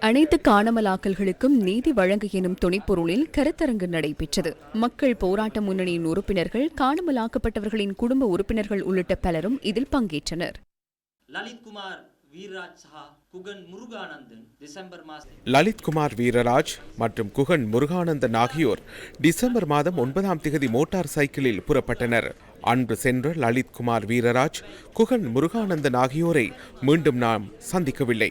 அனைத்து காணாமலாக்கல்களுக்கும் நீதி வழங்கு எனும் துணைப்பொருளில் கருத்தரங்கு நடைபெற்றது. மக்கள் போராட்ட முன்னணியின் உறுப்பினர்கள் காணாமலாக்கப்பட்டவர்களின் குடும்ப உறுப்பினர்கள் உள்ளிட்ட பலரும் இதில் பங்கேற்றனர். லலித்குமார் லலித்குமார் வீரராஜ் மற்றும் குகன் முருகானந்தன் ஆகியோர் டிசம்பர் மாதம் ஒன்பதாம் திகதி மோட்டார் சைக்கிளில் புறப்பட்டனர். அன்று சென்ற லலித்குமார் வீரராஜ் குகன் முருகானந்தன் ஆகியோரை மீண்டும் நாம் சந்திக்கவில்லை.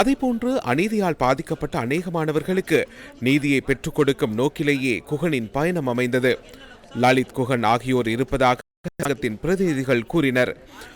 அதேபோன்று அநீதியால் பாதிக்கப்பட்ட அநேகமானவர்களுக்கு நீதியை பெற்றுக் கொடுக்கும் நோக்கிலேயே குகனின் பயணம் அமைந்தது. லலித் குகன் ஆகியோர் இருப்பதாக சங்கத்தின் பிரதிநிதிகள் கூறினர்.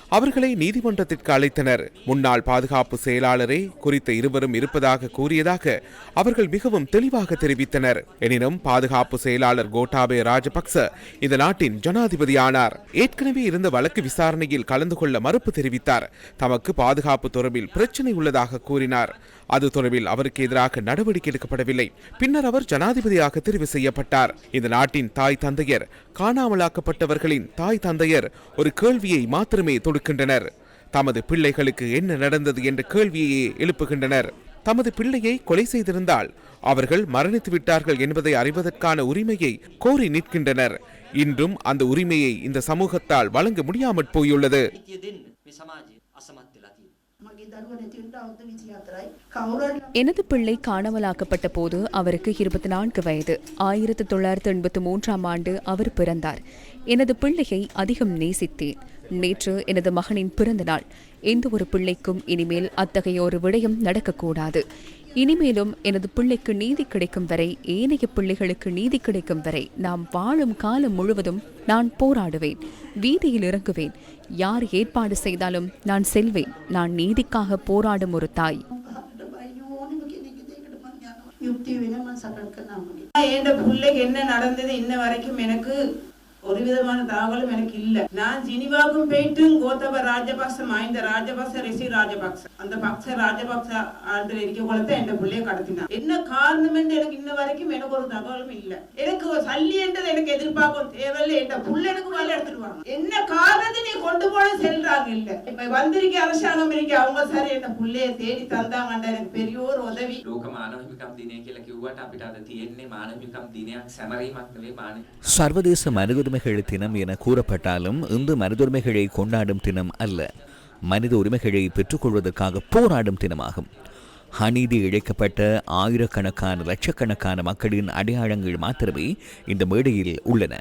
அவர்களை நீதிமன்றத்திற்கு அழைத்தனர். முன்னாள் பாதுகாப்பு செயலாளரே குறித்த இருவரும் இருப்பதாக கூறியதாக அவர்கள் மிகவும் தெளிவாக தெரிவித்தனர். எனினும் பாதுகாப்பு செயலாளர் கோட்டாபே ராஜபக்ச இந்த நாட்டின் ஜனாதிபதியானார். ஏற்கனவே இருந்த வழக்கு விசாரணையில் கலந்து கொள்ள மறுப்பு தெரிவித்தார். தமக்கு பாதுகாப்பு தொடர்பில் பிரச்சனை உள்ளதாக கூறினார். அது தொடர்பில் அவருக்கு எதிராக நடவடிக்கை எடுக்கப்படவில்லை. பின்னர் அவர் ஜனாதிபதியாக தெரிவு செய்யப்பட்டார். இந்த நாட்டின் தாய் தந்தையர் காணாமலாக்கப்பட்டவர்களின் தாய் தந்தையர் ஒரு கேள்வியை மாத்திரமே தொடுக்கின்றனர் தமது பிள்ளைகளுக்கு என்ன நடந்தது என்ற கேள்வியை எழுப்புகின்றனர். தமது பிள்ளையை கொலை செய்திருந்தால் அவர்கள் மரணித்து விட்டார்கள் என்பதை அறிவதற்கான உரிமையை கோரி நிற்கின்றனர். இன்றும் அந்த உரிமையை இந்த சமூகத்தால் வழங்க முடியாமற் போயுள்ளது. எனது பிள்ளை காணாமலாக்கப்பட்ட போது அவருக்கு இருபத்தி நான்கு வயது. ஆயிரத்து தொள்ளாயிரத்து எண்பத்து மூன்றாம் ஆண்டு அவர் பிறந்தார். எனது பிள்ளையை அதிகம் நேசித்தேன். நேற்று எனது மகனின் பிறந்த நாள் எந்த ஒரு பிள்ளைக்கும் இனிமேல் அத்தகைய ஒரு விடயம் நடக்கக்கூடாது. இனிமேலும் எனது பிள்ளைக்கு நீதி கிடைக்கும் வரை ஏனைய பிள்ளைகளுக்கு நீதி கிடைக்கும் வரை நாம் வாழும் காலம் முழுவதும் நான் போராடுவேன் வீதியில் இறங்குவேன். யார் ஏற்பாடு செய்தாலும் நான் செல்வேன். நான் நீதிக்காக போராடும் ஒரு தாய். என்ன நடந்தது இன்ன வரைக்கும் எனக்கு ஒரு விதமான தகவலும் எனக்கு இல்ல. நான் ஜினிவாவுக்கும் போயிட்டு கோத்தப ராஜபக்ச மாய்ந்த ராஜபக்ச ரிஷி ராஜபக்ச. அந்த பக்ச ராஜபக்ச ஆண்டுல இருக்க குளத்தை என் பிள்ளைய கடத்தினான். என்ன காரணம் என்று எனக்கு இன்ன வரைக்கும் எனக்கு ஒரு தகவலும் இல்ல. எனக்கு ஒரு சல்லி என்றது எனக்கு எதிர்பார்க்கும் தேவையில்லை. என் புள்ள எனக்கு வேலை எடுத்துருவாங்க என்ன காரணம் கொண்டு போன செல்றாங்க இல்ல இப்ப வந்திருக்க அரசாங்கம் இருக்க அவங்க சரி என் புள்ளைய தேடி தந்தாங்கன்ற எனக்கு பெரிய ஒரு உதவி ලෝක මානව හිමිකම් දිනය කියලා කිව්වට අපිට අද තියෙන්නේ මානව හිමිකම් දිනයක් සැමරීමක් නෙවෙයි මානව சர்வதேச மனிதுரிமைகள் தினம் என கூறப்பட்டாலும் இன்று மனிதுரிமைகளை கொண்டாடும் தினம் அல்ல மனித உரிமைகளை பெற்றுக்கொள்வதற்காக போராடும் தினமாகும் அநீதி இழைக்கப்பட்ட ஆயிரக்கணக்கான லட்சக்கணக்கான மக்களின் அடையாளங்கள் மாத்திரமே இந்த மேடையில் உள்ளன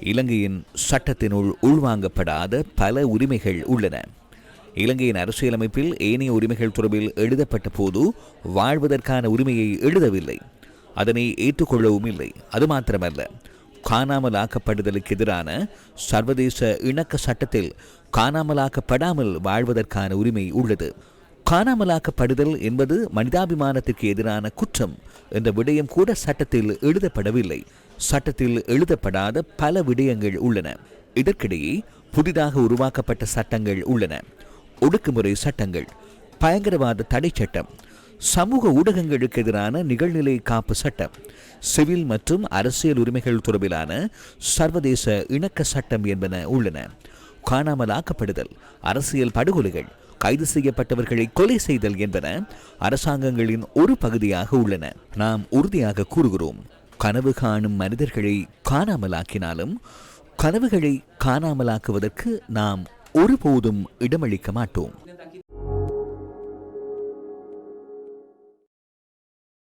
இலங்கையின் சட்டத்தினுள் உள்வாங்கப்படாத பல உரிமைகள் உள்ளன. இலங்கையின் அரசியலமைப்பில் ஏனைய உரிமைகள் தொடர்பில் எழுதப்பட்ட போது வாழ்வதற்கான உரிமையை எழுதவில்லை. அதனை ஏற்றுக்கொள்ளவும் இல்லை. அது மாத்திரமல்ல. காணாமலாக்கப்படுதலுக்கு எதிரான சர்வதேச இணக்க சட்டத்தில் காணாமலாக்கப்படாமல் வாழ்வதற்கான உரிமை உள்ளது. காணாமலாக்கப்படுதல் என்பது மனிதாபிமானத்திற்கு எதிரான குற்றம் என்ற விடயம் கூட சட்டத்தில் எழுதப்படவில்லை. சட்டத்தில் எழுதப்படாத பல விடயங்கள் உள்ளன. இதற்கிடையே புதிதாக உருவாக்கப்பட்ட சட்டங்கள் உள்ளன. ஒடுக்குமுறை சட்டங்கள் பயங்கரவாத தடை சட்டம் சமூக ஊடகங்களுக்கு எதிரான நிகழ்நிலை காப்பு சட்டம் சிவில் மற்றும் அரசியல் உரிமைகள் தொடர்பிலான சர்வதேச இணக்க சட்டம் என்பன உள்ளன. காணாமலாக்கப்படுதல் அரசியல் படுகொலைகள் கைது செய்யப்பட்டவர்களை கொலை செய்தல் என்பன அரசாங்கங்களின் ஒரு பகுதியாக உள்ளன. நாம் உறுதியாக கூறுகிறோம். கனவு காணும் மனிதர்களை காணாமலாக்கினாலும் கனவுகளை காணாமலாக்குவதற்கு நாம் ஒருபோதும் இடமளிக்க மாட்டோம்.